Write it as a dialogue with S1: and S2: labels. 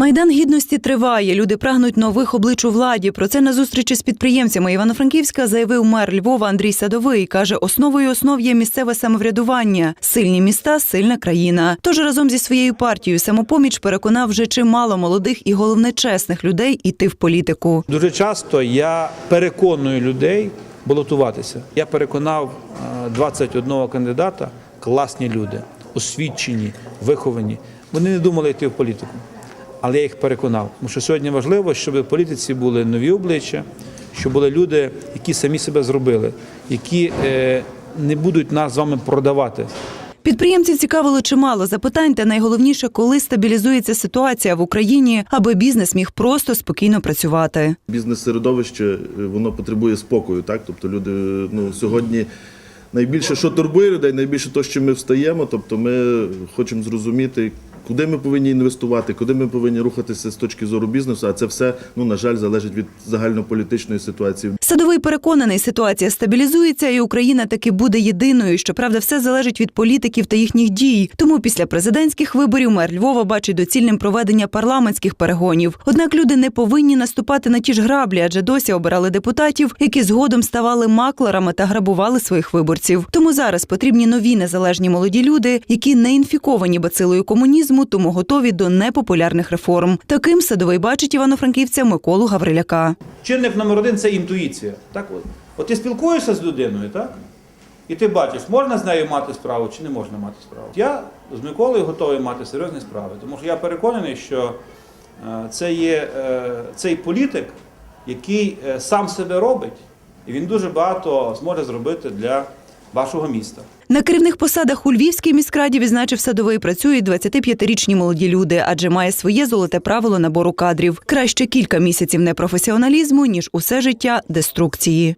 S1: Майдан гідності триває. Люди прагнуть нових облич у владі. Про це на зустрічі з підприємцями Івано-Франківська заявив мер Львова Андрій Садовий. каже, основою основ є місцеве самоврядування, сильні міста, сильна країна. Тож разом зі своєю партією самопоміч переконав вже чимало молодих і головне чесних людей іти в політику.
S2: Дуже часто я переконую людей балотуватися. Я переконав е, 21 кандидата, класні люди, освічені, виховані. Вони не думали йти в політику, але я їх переконав. Тому що сьогодні важливо, щоб в політиці були нові обличчя, щоб були люди, які самі себе зробили, які е, не будуть нас з вами продавати.
S1: Підприємців цікавило чимало запитань, та найголовніше, коли стабілізується ситуація в Україні, аби бізнес міг просто спокійно працювати.
S3: бізнес-середовище е, воно потребує спокою. Так? Тобто люди ну, сьогодні найбільше, що турбує людей, найбільше то, що ми встаємо. Тобто ми хочемо зрозуміти, куди ми повинні інвестувати, куди ми повинні рухатися з точки зору бізнесу. А це все, ну, на жаль, залежить від загальнополітичної ситуації.
S1: Садовий переконаний, ситуація стабілізується, і Україна таки буде єдиною. Щоправда, все залежить від політиків та їхніх дій. Тому після президентських виборів мер Львова бачить доцільним проведення парламентських перегонів. Однак люди не повинні наступати на ті ж граблі, адже досі обирали депутатів, які згодом ставали маклерами та грабували своїх виборців. Тому зараз потрібні нові незалежні молоді люди, які не інфіковані бацилою комунізму, тому готові до непопулярних реформ. Таким садовий бачить івано-франківця Миколу Гавриляка.
S2: Чинник номер один це інтуїція. Так, от. от ти спілкуєшся з людиною, так? І ти бачиш, можна з нею мати справу чи не можна мати справу. Я з Миколою готовий мати серйозні справи, тому що я переконаний, що е, це є е, цей політик, який е, сам себе робить, і він дуже багато зможе зробити для вашого міста.
S1: На керівних посадах у Львівській міськраді відзначив садовий працюють 25-річні молоді люди, адже має своє золоте правило набору кадрів. Краще кілька місяців непрофесіоналізму ніж усе життя деструкції.